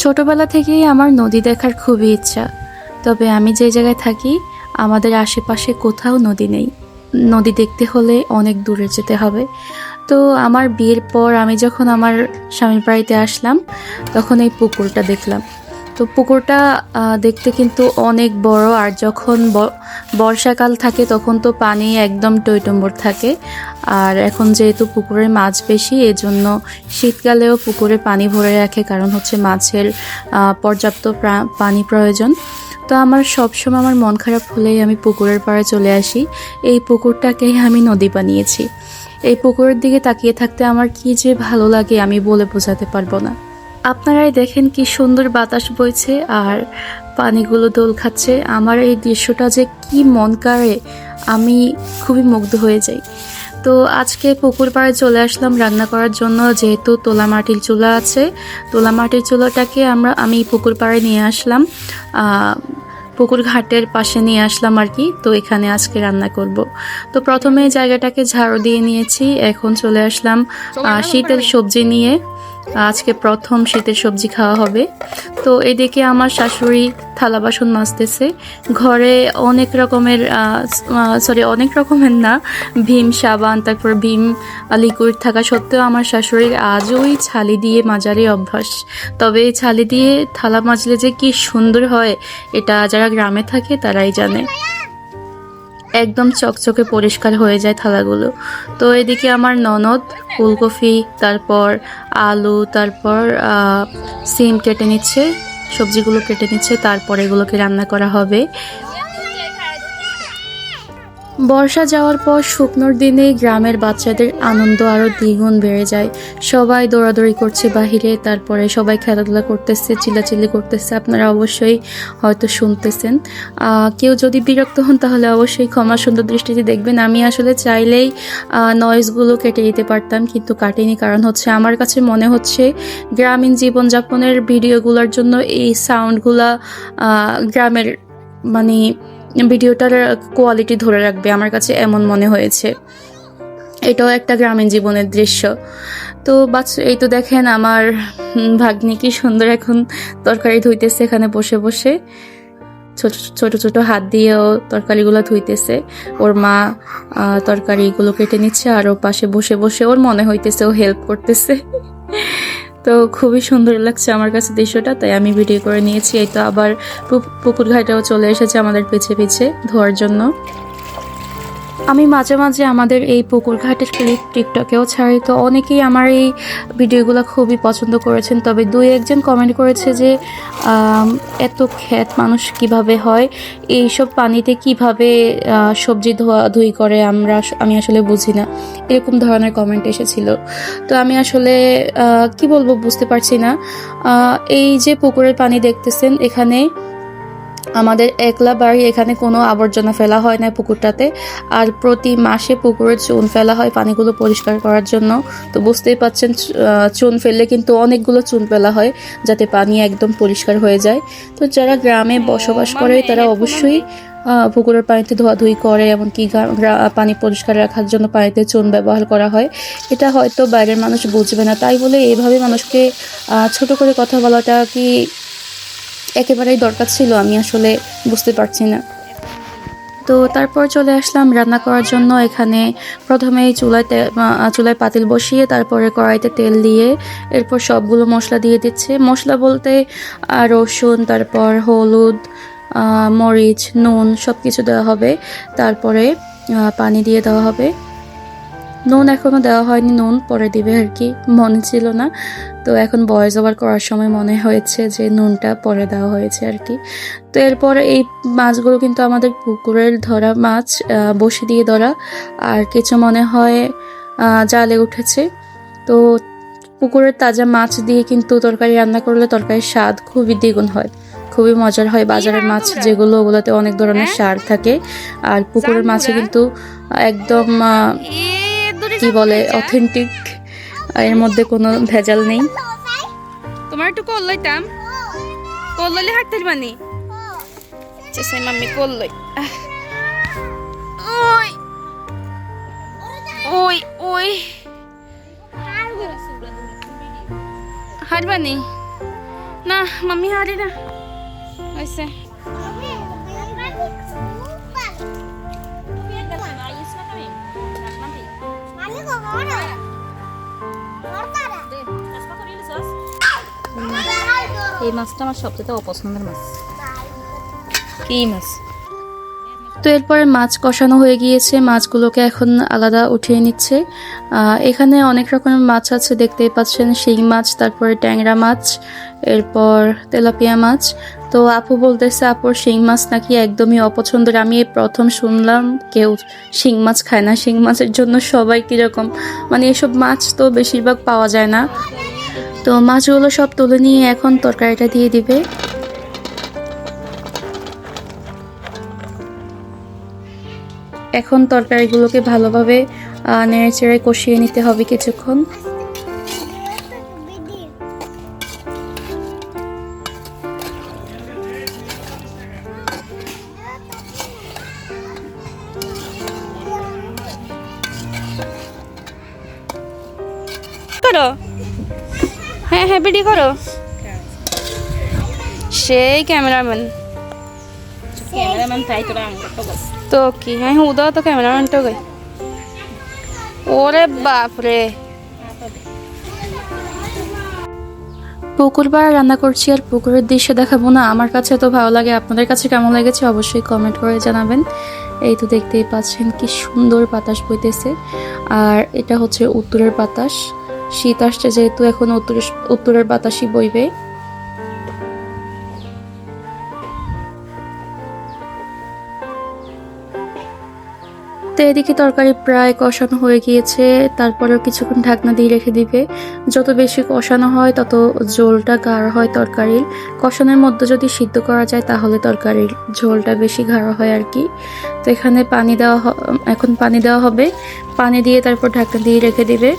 ছোটবেলা থেকেই আমার নদী দেখার খুবই ইচ্ছা। তবে আমি যে জায়গায় থাকি, আমাদের আশেপাশে কোথাও নদী নেই। নদী দেখতে হলে অনেক দূরে যেতে হবে। তো আমার বিয়ের পর আমি যখন আমার স্বামীর বাড়িতে আসলাম, তখন এই পুকুরটা দেখলাম। তো পুকুরটা দেখতে কিন্তু অনেক বড়, আর যখন বর্ষাকাল থাকে তখন তো পানি একদম টইটম্বর থাকে। আর এখন যেহেতু পুকুরে মাছ বেশি, এজন্য শীতকালেও পুকুরে পানি ভরে রাখে, কারণ হচ্ছে মাছের পর্যাপ্ত পানি প্রয়োজন। তো আমার সবসময় আমার মন খারাপ হলেই আমি পুকুরের পাড়ে চলে আসি। এই পুকুরটাকেই আমি নদী বানিয়েছি। এই পুকুরের দিকে তাকিয়ে থাকতে আমার কি যে ভালো লাগে আমি বলে বোঝাতে পারব না। আপনারাই দেখেন কি সুন্দর বাতাস বইছে আর পানিগুলো দোল খাচ্ছে। আমার এই দৃশ্যটা যে কি মন কাড়ে, আমি খুবই মুগ্ধ হয়ে যাই। তো আজকে পুকুর পাড়ে চলে আসলাম রান্না করার জন্য যেহেতু তোলা মাটির চুলা আছে। তোলা মাটির চুলাটাকে আমরা আমি পুকুর পাড়ে নিয়ে আসলাম। পুকুর ঘাটের পাশে নিয়ে আসলাম আর কি তো এখানে আজকে রান্না করব। তো প্রথমে জায়গাটাকে ঝাড়ু দিয়ে নিয়েছি এখন চলে আসলাম শীতের সবজি নিয়ে। আজকে প্রথম শীতের সবজি খাওয়া হবে। তো এদিকে আমার শাশুড়ি থালা বাসন মাজতেছে। ঘরে অনেক রকমের সরি অনেক রকমের না, ভীম, সাবান, তারপর ভীম লিকুইড থাকা সত্ত্বেও আমার শাশুড়ির আজও ওই ছালি দিয়ে মাজারই অভ্যাস। তবে এই ছালি দিয়ে থালা মাজলে যে কি সুন্দর হয়, এটা যারা গ্রামে থাকে তারাই জানে। একদম চকচকে পরিষ্কার হয়ে যায় থালাগুলো। তো এদিকে আমার ননদ ফুলকপি, তারপর আলু, তারপর সিম কেটে নিচ্ছে, সবজিগুলো কেটে নিচ্ছে, তারপর এগুলোকে রান্না করা হবে। বর্ষা যাওয়ার পর শুকনোর দিনে গ্রামের বাচ্চাদের আনন্দ আরও দ্বিগুণ বেড়ে যায়। সবাই দৌড়াদৌড়ি করছে বাহিরে, তারপরে সবাই খেলাধুলা করতেছে, চিল্লাচিল্লি করতেছে। আপনারা অবশ্যই হয়তো শুনতেছেন। কেউ যদি বিরক্ত হন তাহলে অবশ্যই ক্ষমা সুন্দর দৃষ্টিতে দেখবেন। আমি আসলে চাইলেই নয়েজগুলো কেটে দিতে পারতাম, কিন্তু কাটিনি। কারণ হচ্ছে আমার কাছে মনে হচ্ছে গ্রামীণ জীবনযাপনের ভিডিওগুলোর জন্য এই সাউন্ডগুলা গ্রামের মানে ভিডিওটার কোয়ালিটি ধরে রাখবে আমার কাছে এমন মনে হয়েছে। এটাও একটা গ্রামীণ জীবনের দৃশ্য। তো বাচ্চা এই তো দেখেন আমার ভাগ্নি কি সুন্দর এখন তরকারি ধুইতেছে এখানে বসে বসে। ছোট ছোট ছোট হাত দিয়েও তরকারিগুলো ধুইতেছে। ওর মা তরকারিগুলো কেটে নিচ্ছে আর ও পাশে বসে বসে ওর মনে হইতেছে ও হেল্প করতেছে। তো খুবই সুন্দর লাগছে আমার কাছে দৃশ্যটা, তাই আমি ভিডিও করে নিয়েছি। এই তো আবার পু- পুকুর ঘাটাও চলে এসেছে আমাদের পিছে পিছে ধোয়ার জন্য। আমি মাঝে মাঝে আমাদের এই পুকুর ঘাটের ক্লিপ টিকটকেও ছাড়ি, তো অনেকেই আমার এই ভিডিওগুলো খুবই পছন্দ করেছেন। তবে দুই একজন কমেন্ট করেছে যে এত খ্যাত মানুষ কীভাবে হয়? এইসব পানিতে কীভাবে সবজি ধোয়া ধুই করে আমরা আমি আসলে বুঝি না। এরকম ধরনের কমেন্ট এসেছিল। তো আমি আসলে কি বলব বুঝতে পারছি না। এই যে পুকুরের পানি দেখতেছেন, এখানে আমাদের একলা বাড়ি এখানে কোনো আবর্জনা ফেলা হয় না পুকুরটাতে। আর প্রতি মাসে পুকুরে চুন ফেলা হয় পানিগুলো পরিষ্কার করার জন্য। তো বুঝতেই পাচ্ছেন চুন ফেললে কিন্তু অনেকগুলো চুন ফেলা হয় যাতে পানি একদম পরিষ্কার হয়ে যায়। তো যারা গ্রামে বসবাস করে তারা অবশ্যই পুকুরের পানিতে ধোয়াধুয়ি করে, এমনকি পানি পরিষ্কার রাখার জন্য পানিতে চুন ব্যবহার করা হয়। এটা হয়তো বাইরের মানুষ বুঝবে না। তাই বলে এইভাবে মানুষকে ছোট করে কথা বলাটা কি একেবারেই দরকার ছিল, আমি আসলে বুঝতে পারছি না। তো তারপর চলে আসলাম রান্না করার জন্য। এখানে প্রথমেই চুলায়তে চুলায় পাতিল বসিয়ে তারপরে কড়াইতে তেল দিয়ে এরপর সবগুলো মশলা দিয়ে দিচ্ছে। মশলা বলতে রসুন, তারপর হলুদ মরিচ, নুন সব কিছু দেওয়া হবে। তারপরে পানি দিয়ে দেওয়া হবে। নুন এখনও দেওয়া হয়নি নুন পরে দিবে আর কি মনে ছিল না। তো এখন বয়েস ওভার করার সময় মনে হয়েছে যে নুনটা পরে দেওয়া হয়েছে আর কি। তো এরপর এই মাছগুলো কিন্তু আমাদের পুকুরের ধরা মাছ বসে দিয়ে ধরা। আর কিছু মনে হয় জালে উঠেছে। তো পুকুরের তাজা মাছ দিয়ে কিন্তু তরকারি রান্না করলে তরকারির স্বাদ খুবই দ্বিগুণ হয়। খুবই মজার হয় বাজারের মাছ যেগুলো ওগুলোতে অনেক ধরনের সার থাকে। আর পুকুরের মাছে কিন্তু একদম কি বলে অথেন্টিক এর মধ্যে কোনো ভেজাল নেই। তোমার একটু কল লইতাম। কল লইলে হাঁটতে পারবানি চেষ্টাই মাম্মি কল লই। ওই ওই ওই। হারবানি না? মাম্মি হারি না। হয়েছে এই মাছটা আমার সবচেয়ে অপছন্দের মাছ। কি মাছ? তো এরপরে মাছ কষানো হয়ে গিয়েছে মাছগুলোকে এখন আলাদা উঠিয়ে নিচ্ছে। এখানে অনেক রকমের মাছ আছে দেখতেই পাচ্ছেন শিং মাছ তারপরে ট্যাংরা মাছ এরপর তেলাপিয়া মাছ। তো আপু বলতেছে আপুর শিং মাছ নাকি একদমই অপছন্দের। আমি এই প্রথম শুনলাম কেউ শিং মাছ খায় না। শিং মাছের জন্য সবাই কীরকম? মানে এসব মাছ তো বেশিরভাগ পাওয়া যায় না। তো মাছগুলো সব তুলে নিয়ে এখন তরকারিটা দিয়ে দিবে। এখন তরকারিগুলোকে ভালোভাবে আহ, নেড়ে চেড়ে কষিয়ে নিতে হবে কিছুক্ষণ। হ্যাঁ হ্যাঁ বিডি করো। সেই ক্যামেরাম্যান তো কি? হ্যাঁ হ্যাঁ উদাও তো ক্যামেরাম্যানটা গই ওরে বাপরে। পুকুর পাড়ে রান্না করছি আর পুকুরের দৃশ্য দেখাবো না। আমার কাছে তো ভালো লাগে। আপনাদের কাছে কেমন লেগেছে অবশ্যই কমেন্ট করে জানাবেন। এই তো দেখতেই পাচ্ছেন কি সুন্দর বাতাস বইতেছে। আর এটা হচ্ছে উত্তরের বাতাস। শীত আসছে যেহেতু এখন উত্তরের উত্তরের বাতাসই বইবে। তো এদিকে তরকারি প্রায় কষানো হয়ে গিয়েছে, তারপরেও কিছুক্ষণ ঢাকনা দিয়ে রেখে দিবে। যত বেশি কষানো হয়, তত ঝোলটা গাঢ় হয় তরকারির। কষানোর মধ্যে যদি সিদ্ধ করা যায়, তাহলে তরকারির ঝোলটা বেশি গাঢ় হয় আর কি। তো এখানে পানি দেওয়া এখন পানি দেওয়া হবে। পানি দিয়ে তারপর ঢাকনা দিয়ে রেখে দিবে।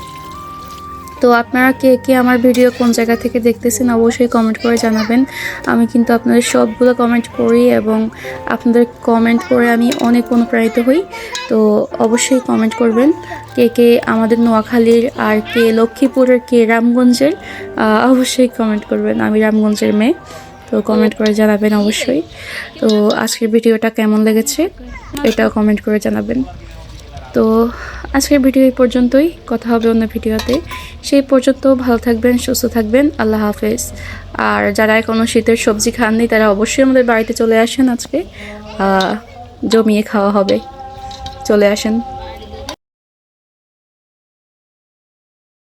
তো আপনারা কে কে আমার ভিডিও কোন জায়গা থেকে দেখতেছেন অবশ্যই কমেন্ট করে জানাবেন। আমি কিন্তু আপনাদের সবগুলো কমেন্ট করি এবং আপনাদের কমেন্ট করে আমি অনেক অনুপ্রাণিত হই। তো অবশ্যই কমেন্ট করবেন কে কে আমাদের নোয়াখালীর আর কে লক্ষ্মীপুরের কে রামগঞ্জের অবশ্যই কমেন্ট করবেন। আমি রামগঞ্জের মেয়ে, তো কমেন্ট করে জানাবেন অবশ্যই। তো আজকের ভিডিওটা কেমন লেগেছে, এটাও কমেন্ট করে জানাবেন। তো আজকের ভিডিও এই পর্যন্তই। কথা হবে অন্য ভিডিওতে। সেই পর্যন্ত ভালো থাকবেন, সুস্থ থাকবেন। আল্লাহ হাফেজ। আর যারা এখনও শীতের সবজি খাননি, তারা অবশ্যই আমাদের বাড়িতে চলে আসেন আজকে। জমিয়ে খাওয়া হবে। চলে আসেন।